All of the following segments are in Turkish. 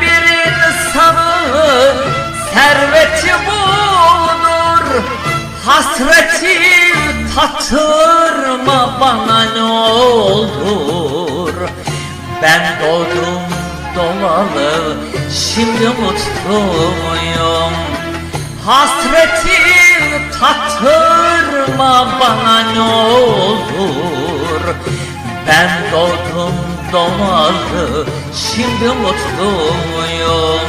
bir insanın serveti budur Hasreti tatırma bana ne olur. Ben doğdum doğalı şimdi mutluyum. Hasreti tatırma bana ne olur. Ben doğdum doğalı şimdi mutluyum.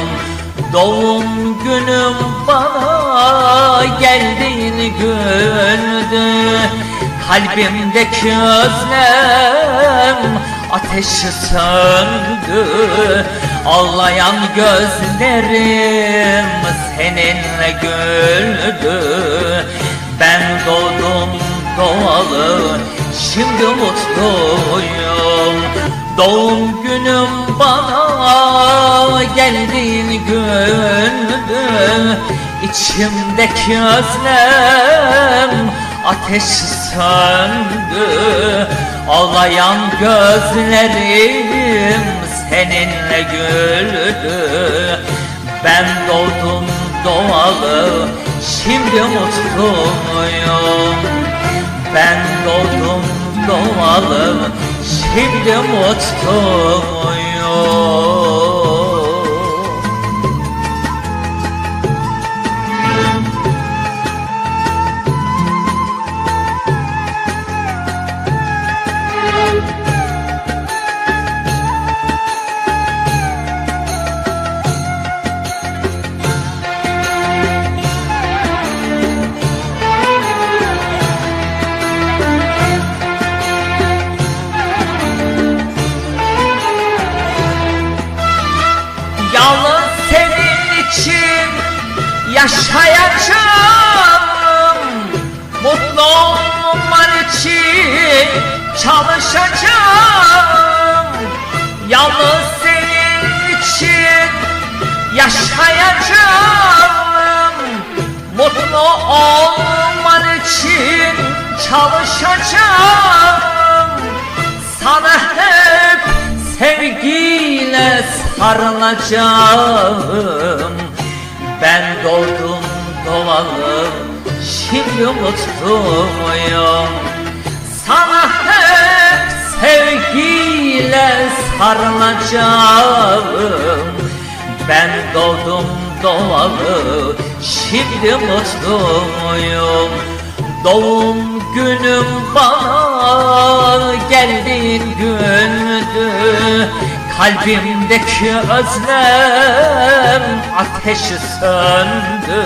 Doğum günüm bana geldiğini güldü Kalbimdeki özlem ateşi söndü. Ağlayan gözlerim seninle güldü. Ben doğdum doğalı şimdi mutluyum Doğum günüm bana geldiğini güldü İçimdeki özlem ateş söndü. Ağlayan gözlerim seninle güldü. Ben doğdum doğalı şimdi mutluyum Ben doğdum doğalı şimdi mutluyum yaşayacağım Mutlu olman için çalışacağım. Yalnız senin için yaşayacağım. Mutlu olman için çalışacağım. Sana hep sevgiyle sarılacağım Ben doğdum doğalı şimdi mutluyum Sana hep sevgiyle sarılacağım. Ben doğdum doğalı şimdi mutluyum Doğum günüm bana geldin gündü Kalbimdeki özlem ateşi söndü.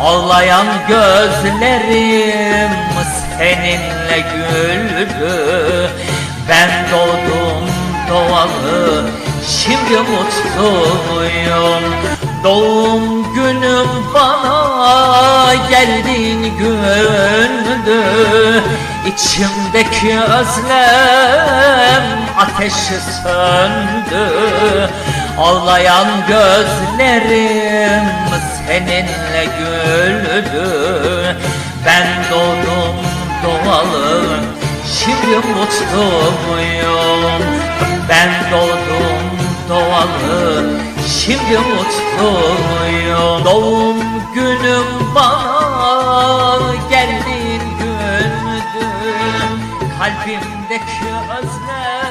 Ağlayan gözlerim seninle güldü. Ben doğdum doğalı şimdi mutluyum. Doğum günüm bana geldin gündü İçimdeki özlem ateşi söndü. Ağlayan gözlerim seninle güldü. Ben doğdum doğalı şimdi mutluyum Ben doğdum doğalı şimdi mutluyum Doğum günüm bana Kalbimdeki özlem.